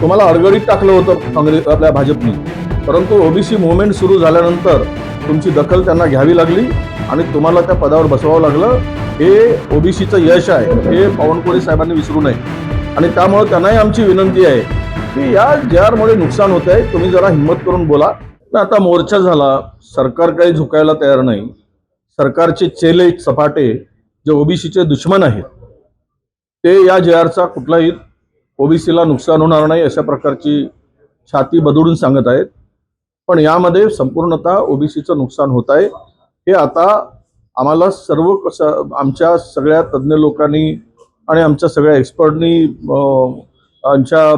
तुम्हाला अडगडीत टाकलं होतं काँग्रेस आपल्या भाजपने. परंतु ओबीसी मुवमेंट सुरू झाल्यानंतर तुमची दखल त्यांना घ्यावी लागली आणि तुम्हाला त्या पदावर बसवावं लागलं. हे ओबीसीचं यश आहे. हे पावनकुळे साहेबांनी विसरू नये. आणि त्यामुळे त्यांनाही आमची विनंती आहे की या जे नुकसान होत आहे तुम्ही जरा हिंमत करून बोला. तर आता मोर्चा झाला. सरकार काही झुकायला तयार नाही. सरकारचे चेले सपाटे जे ओबीसीचे दुश्मन आहेत ते या जे आरचा कुठलाही ओबीसीला नुकसान होणार नाही अशा प्रकारची छाती बदलून सांगत आहेत. पण यामध्ये संपूर्णतः ओबीसीचं नुकसान होत आहे. हे आता आम्हाला सर्व कसं आमच्या सगळ्या तज्ज्ञ लोकांनी आणि आमच्या सगळ्या एक्सपर्टनी आमच्या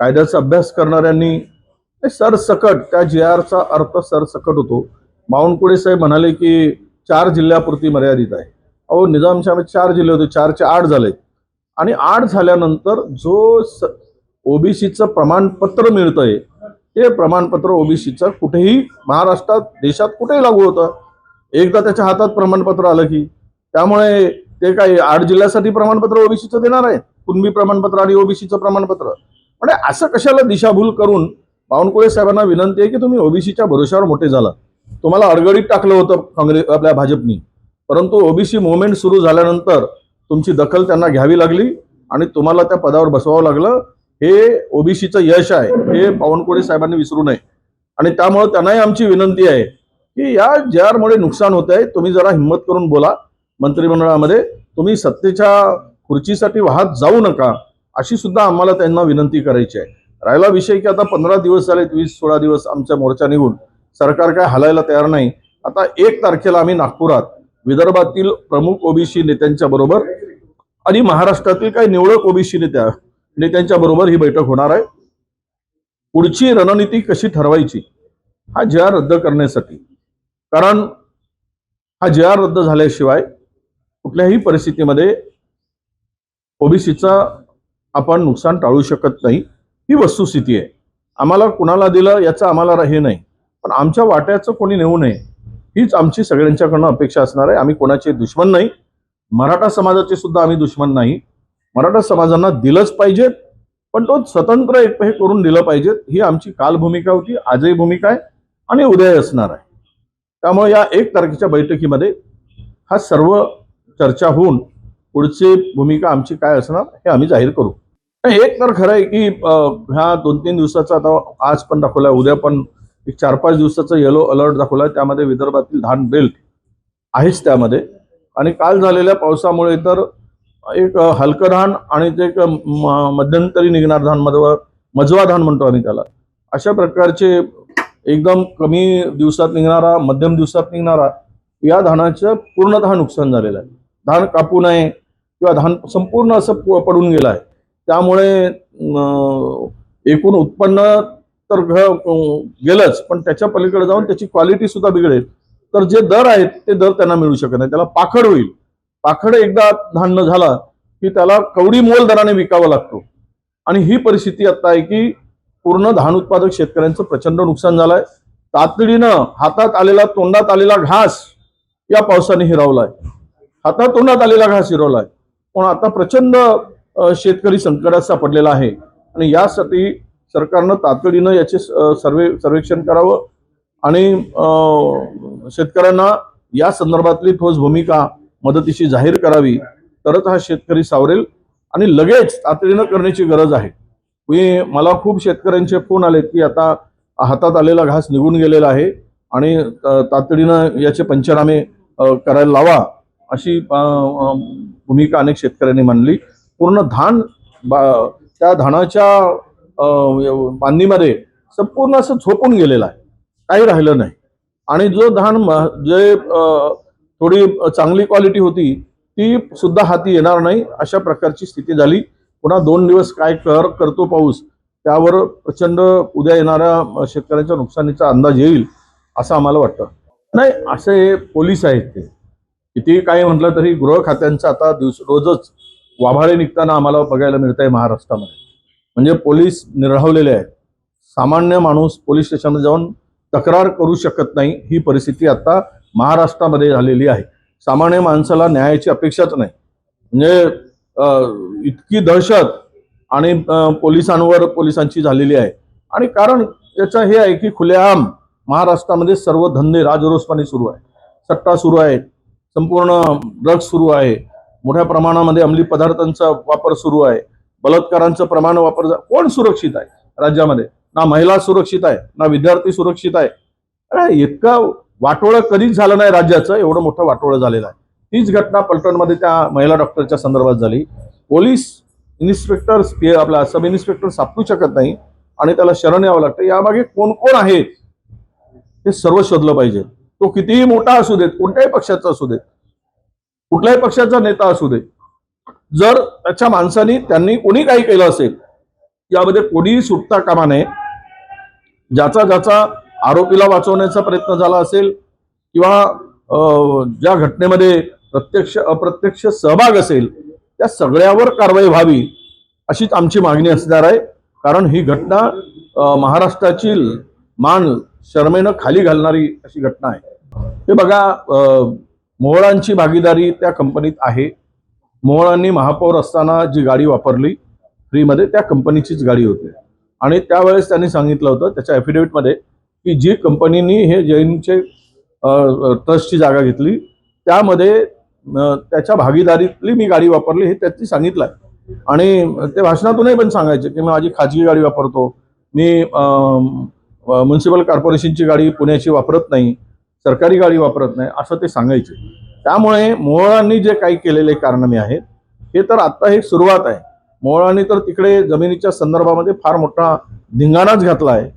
कायद्याचा अभ्यास करणाऱ्यांनी हे सरसकट त्या जी आरचा अर्थ सरसकट होतो. बावनकुळे साहेब म्हणाले की चार जिल्ह्यापुरती मर्यादित आहे. अहो निजामशाह चार जिल्हे होते चारचे आठ झाले आणि आठ झाल्यानंतर जो स ओबीसीचं प्रमाणपत्र मिळतंय ते प्रमाणपत्र ओबीसीचं कुठेही महाराष्ट्रात देशात कुठेही लागू होतं. एकदा त्याच्या हातात प्रमाणपत्र आलं की त्यामुळे ते काही आठ जिल्ह्यासाठी प्रमाणपत्र ओबीसीचं देणार आहे कुणबी प्रमाणपत्र आणि ओबीसीचं प्रमाणपत्र. म्हणजे असं कशाला दिशाभूल करून बावनकुळे साहेबांना विनंती आहे की तुम्ही ओबीसीच्या भरोशावर मोठे झाला. तुम्हाला अडगडीत टाकलं होतं काँग्रेस आपल्या भाजपनी. परंतु ओबीसी मुवमेंट सुरू झाल्यानंतर तुमची दखल त्यांना घ्यावी लागली आणि तुम्हाला त्या पदावर बसवावं लागलं. हे ओबीसीचं यश आहे. हे पावनकुळे साहेबांनी विसरू नये. आणि त्यामुळे त्यांनाही आमची विनंती आहे की या जे आरमुळे नुकसान होत आहे तुम्ही जरा हिंमत करून बोला मंत्रिमंडळामध्ये. तुम्ही सत्तेच्या खुर्चीसाठी वाहत जाऊ नका अशी सुद्धा आम्हाला त्यांना विनंती करायची आहे. राहिला विषय की आता पंधरा दिवस झाले वीस सोळा दिवस आमच्या मोर्चा निघून. सरकार काय हलायला तयार नाही. आता एक तारखेला आम्ही नागपुरात विदर्भातील प्रमुख ओबीसी नेत्यांच्या बरोबर आणि महाराष्ट्रातील काही निवडक ओबीसी नेत्या नेत्यांच्या बरोबर ही बैठक होणार आहे. पुढची रणनीती कशी ठरवायची हा जे आर रद्द करण्यासाठी. कारण हा जे आर रद्द झाल्याशिवाय कुठल्याही परिस्थितीमध्ये ओबीसीचा आपण नुकसान टाळू शकत नाही. ही वस्तुस्थिती आहे. आम्हाला कुणाला दिलं याचं आम्हाला हे नाही. पण आमच्या वाट्याचं कोणी नेऊ नये. हीच आमची सगळ्यांच्याकडनं अपेक्षा असणार आहे. आम्ही कोणाचे दुश्मन नाही. मराठा समाजाचे सुद्धा आम्ही दुश्मन नाही. मराठा समाजांना दिलंच पाहिजे पण तो स्वतंत्र एक हे करून दिलं पाहिजे ही आमची काल भूमिका होती आजही भूमिका आहे आणि उद्याही असणार आहे. त्यामुळे या एक तारखेच्या बैठकीमध्ये हा सर्व चर्चा होऊन पुढची भूमिका आमची काय असणार हे आम्ही जाहीर करू. एक तर खरं आहे की ह्या दोन तीन दिवसाचा आता आज पण दाखवला उद्या पण एक चार पाच दिवसाचा येलो अलर्ट दाखवला त्यामध्ये विदर्भातील धान बेल्ट आहेच त्यामध्ये. आणि काल झालेल्या पावसामुळे तर एक हलकं धान आणि ते एक म- मध्यंतरी निघणार धान मधवा मजवा धान म्हणतो आम्ही त्याला. अशा प्रकारचे एकदम कमी दिवसात निघणारा मध्यम दिवसात निघणारा या धानाचं पूर्णतः नुकसान झालेलं आहे. धान कापू नये किंवा धान संपूर्ण असं प- पडून गेलं आहे. त्यामुळे एकूण उत्पन्न तर घ- गेलंच. पण त्याच्या पलीकडे जाऊन त्याची क्वालिटी सुद्धा बिघडेल. तर जे दर आहेत ते दर त्यांना मिळू शकत नाही. त्याला पाखड होईल. पाखड एकदा धान्य झाला की त्याला कवडी मोल दराने विकावा लागतो. आणि ही परिस्थिती आता आहे की पूर्ण धान उत्पादक शेतकऱ्यांचं प्रचंड नुकसान झालंय. तातडीनं हातात आलेला तोंडात आलेला घास या पावसाने हिरावलाय. हातात तोंडात आलेला घास हिरवलाय. पण आता प्रचंड शेतकरी संकटात सापडलेला आहे. आणि यासाठी सरकारनं तातडीनं याचे स- सर्वे सर्वेक्षण करावं आणि शेतकऱ्यांना या संदर्भातली ठोस भूमिका मदतीशी जाहीर करावी. तरच हा शेतकरी सावरेल आणि लगेच तातडीनं करण्याची गरज आहे. मी मला खूप शेतकऱ्यांचे फोन आलेत की आता हातात आलेला घास निघून गेलेला आहे आणि तातडीनं याचे पंचनामे करायला लावा अशी भूमिका अनेक शेतकऱ्यांनी मांडली. पूर्ण धान बा- त्या धानाच्या अ, संपूर्ण असं झोपून गेलेलं आहे. काही राहिलं नाही. आणि जो धान म- जे थोडी चांगली क्वालिटी होती ती सुद्धा हाती येणार नाही अशा प्रकारची स्थिती झाली. पुन्हा दोन दिवस काय कर करतो पाऊस त्यावर प्रचंड उद्या येणाऱ्या शेतकऱ्यांच्या नुकसानीचा अंदाज येईल असं आम्हाला वाटतं. नाही असे पोलीस आहेत ते. किती काही म्हटलं तरी गृह खात्यांचं आता दिवस रोजच वाभाळे निघताना आम्हाला बघायला मिळत आहे महाराष्ट्रामध्ये. म्हणजे पोलीस निरावलेले आहेत. सामान्य माणूस पोलीस स्टेशनला जाऊन तक्रार करू शकत नाही. ही परिस्थिती आता महाराष्ट्रामध्ये झालेली आहे. सामान्य माणसाला न्यायाची अपेक्षाच नाही. म्हणजे इतकी दहशत आणि पोलिसांवर पोलिसांची झालेली आहे. आणि कारण याचं हे आहे की खुलेआम महाराष्ट्रामध्ये सर्व धंदे राजरोसपणे सुरू आहे सट्टा सुरू आहे संपूर्ण ड्रग्ज सुरू आहे. मोठ्या प्रमाणामध्ये अंमली पदार्थांचा वापर सुरू आहे. बलात्कारांचं प्रमाण वापर कोण सुरक्षित आहे राज्यामध्ये? ना महिला सुरक्षित आहे ना विद्यार्थी सुरक्षित आहे. अरे इतकं वाटोळं कधीच झालं नाही राज्याचं एवढं मोठं वाटोळं झालेलं आहे. तीच घटना पलटणमध्ये त्या महिला डॉक्टरच्या संदर्भात झाली. पोलीस इन्स्पेक्टर आपला सब इन्स्पेक्टर सापडू शकत नाही आणि त्याला शरण यावं लागतं. यामागे कोण कोण आहेत हे सर्व शोधलं पाहिजे. तो कितीही मोठा असू देत कोणत्याही पक्षाचा असू देत कुठल्याही पक्षाचा नेता असू दे जर त्याच्या माणसानी त्यांनी कोणी काही केलं असेल यामध्ये कोणीही सुटता कामा नये. ज्याचा ज्याचा आरोपीला वाचवण्याचा प्रयत्न झाला असेल किंवा ज्या घटनेमध्ये प्रत्यक्ष अप्रत्यक्ष सहभाग असेल त्या सगळ्यावर कारवाई व्हावी अशीच आमची मागणी असणार आहे. कारण ही घटना महाराष्ट्राची मान शर्मेनं खाली घालणारी अशी घटना आहे. हे बघा मोहळांची भागीदारी त्या कंपनीत आहे. मोहळांनी महापौर असताना जी गाडी वापरली फ्रीमध्ये त्या कंपनीचीच गाडी होती. आणि त्यावेळेस त्यांनी सांगितलं होतं त्याच्या ॲफिडेव्हिटमध्ये की जी कंपनीनी हे जैनचे ट्रस्टची जागा घेतली त्यामध्ये त्याच्या भागीदारीतली मी गाडी वापरली हे त्यांनी सांगितलं आहे आणि ते भाषणातूनही पण सांगायचे की मी माझी खाजगी गाडी वापरतो मी म्युन्सिपल कॉर्पोरेशनची गाडी पुण्याची वापरत नाही सरकारी गाडी वापरत नाही असं ते सांगायचे. त्यामुळे मोहळांनी जे काही केलेले कारनामे आहेत हे तर आत्ता हे सुरुवात आहे. मोहळांनी तर तिकडे जमिनीच्या संदर्भामध्ये फार मोठा धिंगाणाच घातला आहे.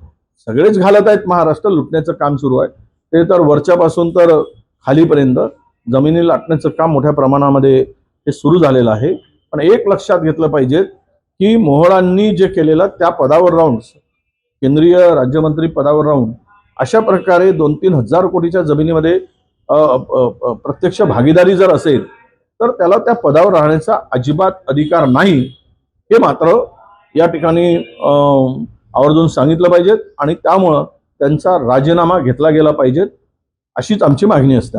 सगळेच घालत आहेत महाराष्ट्र लुटण्याचं काम सुरू आहे. ते तर वरच्यापासून तर खालीपर्यंत जमिनी लाटण्याचं काम मोठ्या प्रमाणामध्ये हे सुरू झालेलं आहे. पण एक लक्षात घेतलं पाहिजे की मोहळांनी जे केलेलं त्या पदावर राहून केंद्रीय राज्यमंत्री पदावर राहून अशा प्रकारे दोन तीन हजार कोटीच्या जमिनीमध्ये प्रत्यक्ष भागीदारी जर असेल तर त्याला त्या पदावर राहण्याचा अजिबात अधिकार नाही हे मात्र या ठिकाणी आवर्जून सांगितलं पाहिजेत आणि त्यामुळं त्यांचा राजीनामा घेतला गेला पाहिजेत अशीच आमची मागणी असते.